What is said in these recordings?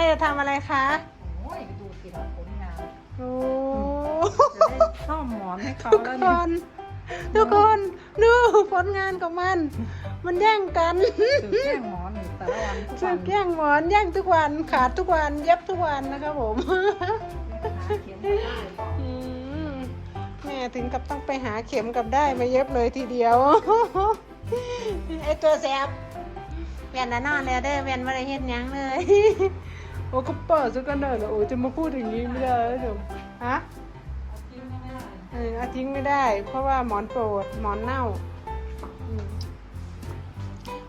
ม่จะทำอะไรคะโอ้ยดูสิเราผลงานโอ้จะได้ซ่อมหมอนให้เขาทุกแล้วคเนี่ยน ทุกคนดูผลงานของมัน มันแย่งกันถือแก้งหมอนอยู่แต่ละวันทุกสึวันกแย่งหมอนแย่งทุกวันขาดทุกวันเย็บทุกวันนะครับผม เขียนให้เขาเลยอืมแม่ถึงกับต้องไปหาเข็มกับได้มาเย็บเลยทีเดียว ไอตัวแสบแวนน่ะนอนแล้วเด้อแวนไม่ได้เฮ็ดหยังเลย โอ้ก็เปิดซะกันเด้อโอ้จะมาพูดอย่างนี้ไม่ได้แล้วเดี๋ยวฮะเออเอาทิ้งไม่ได้ เพราะว่าหมอนโปรดหมอนเน่า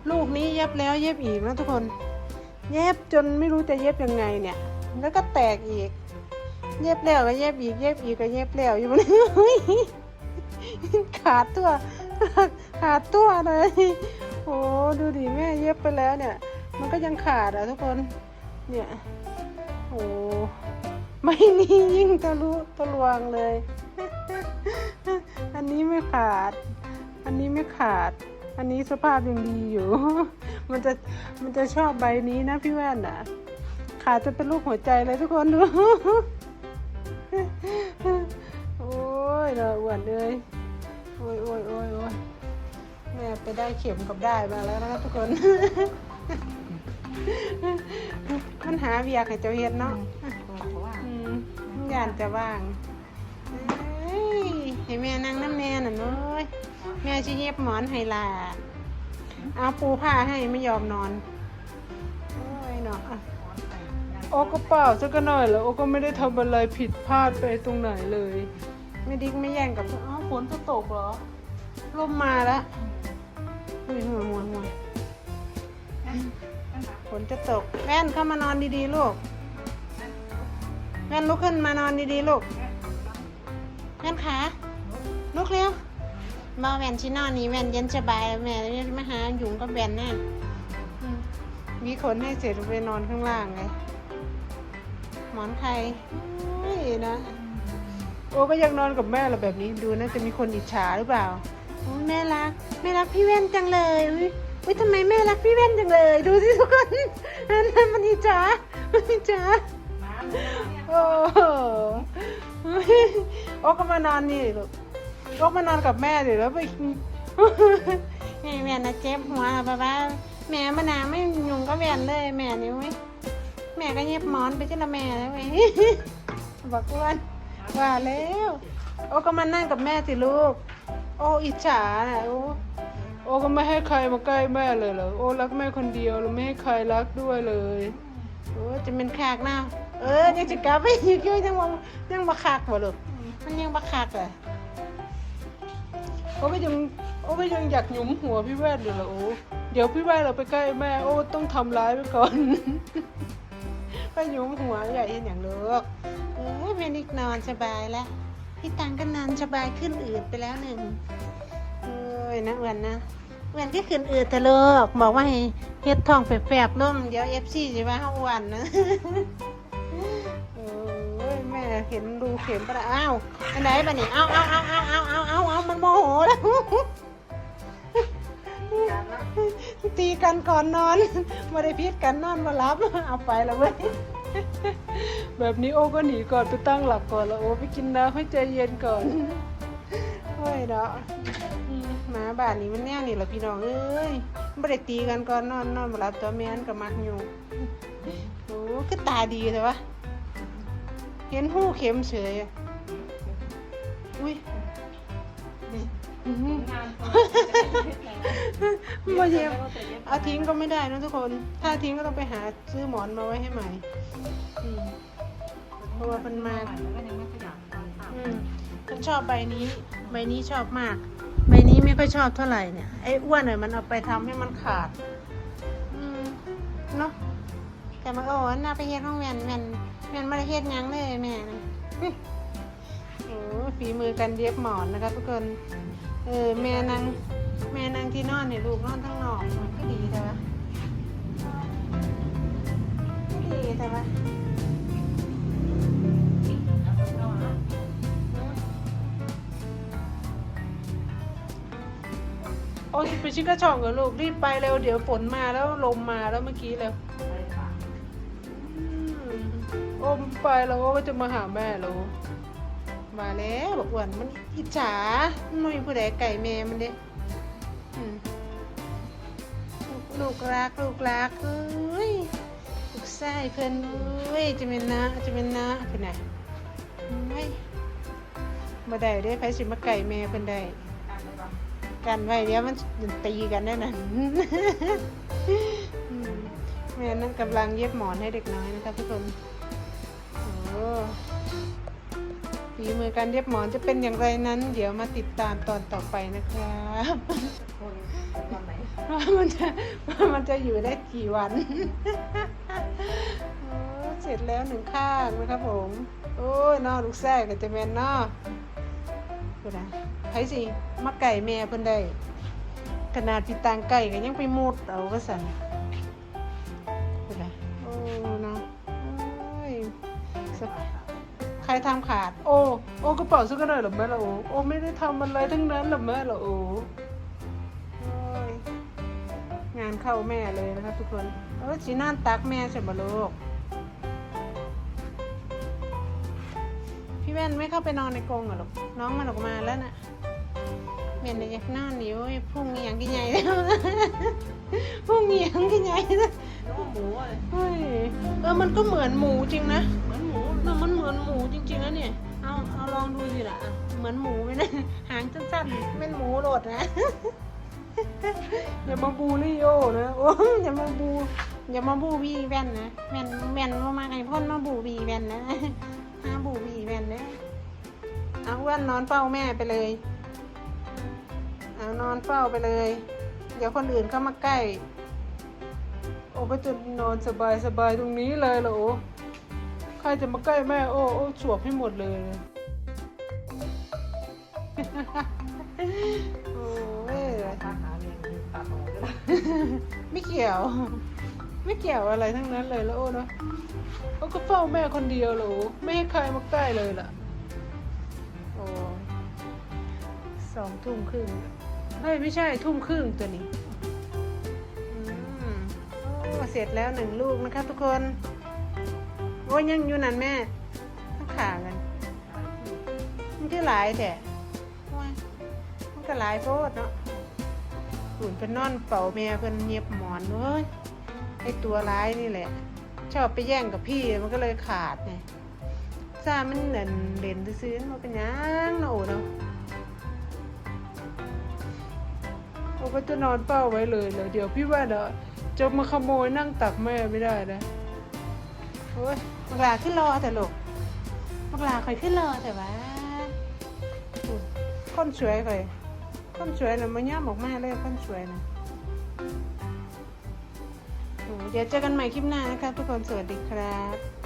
ลูกนี้เย็บแล้วเย็บอีกนะทุกคน เย็บจนไม่รู้จะเย็บยังไงเนี่ย แล้วก็แตกอีก เย็บแล้วก็เย็บอีก เย็บอีกก็เย็บแล้วอยู่บนขาดตัว ขาดตัวเลย โอ้ดูดิแม่เย็บไปแล้วเนี่ย มันก็ยังขาดอะทุกคน เนี่ย โอ้ไม่นี่ยิ่งทะลุทะลวงเลย อันนี้ไม่ขาด อันนี้ไม่ขาด อันนี้สภาพยังดีอยู่ มันจะมันจะชอบใบนี้นะพี่แว่นอะ ขาดจะเป็นรูปหัวใจเลยทุกคนดู โอ้ยเราอ้วนเลยโอ้ยโอ้ยโอ้ยโอ้ยแม่ไปได้เข็มกับได้มาแล้วนะครับทุกคน มันหาเวียกให้เจ้าเฮ็ดเนาะเพราะว่าอืมมันยานจะว่างเอ้ยให้แม่นั่งน้ำแม่น่ะเน้อยแม่ชิเย็บหมอนให้ลาเอาปูผ้าให้ไม่ยอมนอน โอ้ยเนาะอะโอ้ก็เปล่าสักหน่อยแล้วโอ้ก็ไม่ได้ทำอะไรผิดพลาดไปตรงไหนเลย ไม่ดิ๊กไม่แย่งกับอ้าวฝนจะตกเหรอลมมาแล้วอุ้ยหัวมัวมัว ฝนจะตกแว่นเข้ามานอนดีๆลูกแว่นลุกขึ้นมานอนดีๆลูกแว่นขาลุกเร็วมาแว่นชินอนนี่แว่นเย็นสบายแม่จะมาหาหยุงกับแว่นแน่อืมมีขนให้เสร็จไปนอนข้างล่างเลยหมอนไทยเฮ้ยนะ โอ้ก็ยังนอนกับแม่เราแบบนี้ดูนะจะมีคนอิจฉาหรือเปล่าโอ้แม่รักแม่รักพี่แว่นจังเลย อุ้ยอุ้ยทำไมแม่รักพี่แว่นจังเลย ดูสิทุกคนนั่นมันอิจฉามันอิจฉาโอ้โหโอ้ก็มานอนนี่ลูกโอ้มานอนกับแม่เดี๋ยวแล้วไปแม่แม่นะเจ็บหัวป้าป้าแม่มานาวไม่ยุงก็แว่นเลย แม่นี่อุ้ยแม่ก็เย็บหมอนไปที่ละแม่แล้วไงบอกอ้วนว่าแล้ว โอ้ก็มานั่งกับแม่สิลูก โอ้อิจฉาน่ะโอ้โอ้ก็ไม่ให้ใครมาใกล้แม่เลยเหรอโอ้รักแม่คนเดียวแล้วไม่ให้ใครรักด้วยเลยโอ้จะเป็นขากน้าเออยังจะกลับไปอีกอยู่ยังว่ายังบักคักบ่ลูกมันยังบักคักอะโอ้ก็ยังโอ้ก็ยังอยากหยุมหัวพี่แว่นอยู่เหรอโอ้เดี๋ยวพี่แว่นเราไปใกล้แม่ โอ้ต้องทำร้ายไปก่อนไปหยุมหัวใหญ่เห็นอย่างเลิกโอ้ยแม่นิกนอนสบายแล้วพี่ตังก็นอนสบายขึ้นอืดไปแล้วหนึ่ง อ้ยนะอ้วนนะอ้วนก็ขึ้นอืดแต่เลิกบอกว่าให้เฮ็ดทองแฝบๆล่มเดี๋ยวเอฟซีจะว่าเขาอ้วนนะโอ้ยแม่เห็นดูเข็มปะละอ้าวอันไหนปะนี่เอาเอาเอาเอาเอาเอาเอาเอามันโมโหแล้วตีกันก่อนนอนไม่ได้พิษกันนอนมารับเอาไปแล้วเว้ยแบบนี้โอ้ก็หนีก่อนไปตั้งหลักก่อนแล้วโอ้ไปกินน้ำให้ใจเย็นก่อน โอ้ยเนาะอืมหมาบ้านนี้มันแน่นี่แหละพี่น้องเอ้ยไม่ได้ตีกันก่อนนอนนอนมารับตัวแม่นกับมักอยู่โอ้ก็ตาดีแต่วะเห็นหูเข็มเฉยอะอุ้ยนี่อื้อหือบ่เย็บเอาทิ้งก็ไม่ได้นะทุกคน ถ้าทิ้งก็ต้องไปหาซื้อหมอนมาไว้ให้ใหม่อืมเพราะว่ามันมามันก็ยังไม่ขยับตอนทอืมฉันชอบใบนี้ ใบนี้ชอบมาก ใบนี้ไม่ค่อยชอบเท่าไหร่เนี่ย ไอ้อ้วนหน่อยมันเอาไปทำให้มันขาด อืมเนาะ แต่มันโอ้น่าไปเฮ็ดห้องแวนแวนแวนไม่ได้เฮ็ดยังเลยแม่นะอื้อโอ้ฝีมือกันเย็บหมอนนะคะทุกคน เออแม่นางแม่นางที่นอนเนี่ยลูกนอนทั้งนอกมันก็ดีแต่ว่าก็ดีแต่ว่า โอ้ยไปชิกกระช่องเหรอลูก รีบไปเร็ว เดี๋ยวฝนมาแล้วลมมาแล้วเมื่อกี้เร็วำไปปากอืมโอมไปแล้วโอก็จะมาหาแม่แล้วมาแล้วบอกอ้วนมันอิจฉามันไม่มีผู้ใดไก่แม่มันเด้อืมลูกรักลูกรักเอ้ยลูกไส้เพิ่นเอ้ยจะเป็นนะจะเป็นนะเพิ่นน่ะไม่มาได้เด้ไผสิมาไก่แม่เพิ่นได้การระวัง กันไว้เดี๋ยวมันตีกันได้นะอืมแม่นั่นกำลังเย็บหมอนให้เด็กน้อยนะครับทุกคนโอ้ฝีมือการเย็บหมอนจะเป็นอย่างไรนั้น เดี๋ยวมาติดตามตอนต่อไปนะครับว่ามันจะว่ามันจะอยู่ได้กี่วันเสร็จแล้วหนึ่งข้างนะครับผม โอ้ยนอลูกแซ่ก็จะแม่นนอ กูนะไผสิมาไก่แม่เพิ่นได้ขนาดพี่ตางไก่ก็ยังไปมุดเอาก็สั่นกูนะโอ้เนาะโอ้ยสบายใครทำขาด โอ้โอ้กระเป๋าซื้อกันหน่อยหรอแม่ละโอ้โอ้ไม่ได้ทำอะไรทั้งนั้นหรอแม่ละโอ้โอ้งานเข้าแม่เลยนะครับทุกคน เออจีน่านตักแม่ใช่ไหมลูก พี่แว่นไม่เข้าไปนอนในกรงเหรอลูกน้องมันออกมาแล้วน่ะเม่นอยากนอนอยู่พรุ่งนี้ยังกินใหญ่แล้วพุ่งนี้ยังกินใหญ่แล้วหมูเฮ้ยเออมันก็เหมือนหมูจริงนะเหมือนหมูมันเหมือนหมูจริงๆนะเนี่ยเอาเอาลองดูสิล่ะเหมือนหมูไหมนะหางสั้นๆเป็นหมูโหลดนะอย่ามาบูลี่โอนะโอ้ยอย่ามาบูอย่ามาบูบีแว่นนะแว่นแว่นมามาไอ้พ่นมาบูบีแว่นนะ ห้าบูบีแว่นนะเอาอ้วนนอนเฝ้าแม่ไปเลย เอานอนเฝ้าไปเลย เดี๋ยวคนอื่นเข้ามาใกล้ โอ้ก็จะนอนสบายสบายๆตรงนี้เลยเหรอโอ้ใครจะมาใกล้แม่โอ้โอ้สวบให้หมดเลยโอ้ยทหารเนี่ยตัดหมูด้วยนะไม่เกี่ยว ไม่เกี่ยวอะไรทั้งนั้นเลยแล้วโอ้เนาะเขาก็เฝ้าแม่คนเดียวหรอไม่ให้ใครมาใกล้เลยล่ะโอ้สองทุ่มครึ่งเฮ้ยไม่ใช่ทุ่มครึ่งตัวนี้อืมโอ้เสร็จแล้วหนึ่งลูกนะครับทุกคนโอ้ยังอยู่นั่นแม่ต้องขากันมันก็หลายแต่มันก็หลายโพดเนาะหุ่นเป็นนอนเป่าแม่เพิ่นเงียบหมอนเว้ย ไอตัวร้ายนี่แหละ ชอบไปแย่งกับพี่มันก็เลยขาดไงซ่ามันเด่นเด่นซื้อมันเป็นยังโอ้เนาะโอ้ก็จะนอนเป้าไว้เลยเลยเดี๋ยวพี่ว่าเนาะจะมาขโมยนั่งตักแม่ไม่ได้นะโอ้ยมักลาขึ้นรอแต่ลูกมักลาคอยขึ้นรอแต่ว่าคนสวยคอยคนสวยนะมาย่ามออกมาเลยคนสวยนะ เดี๋ยวเจอกันใหม่คลิปหน้านะคะ ทุกคนสวัสดีครับ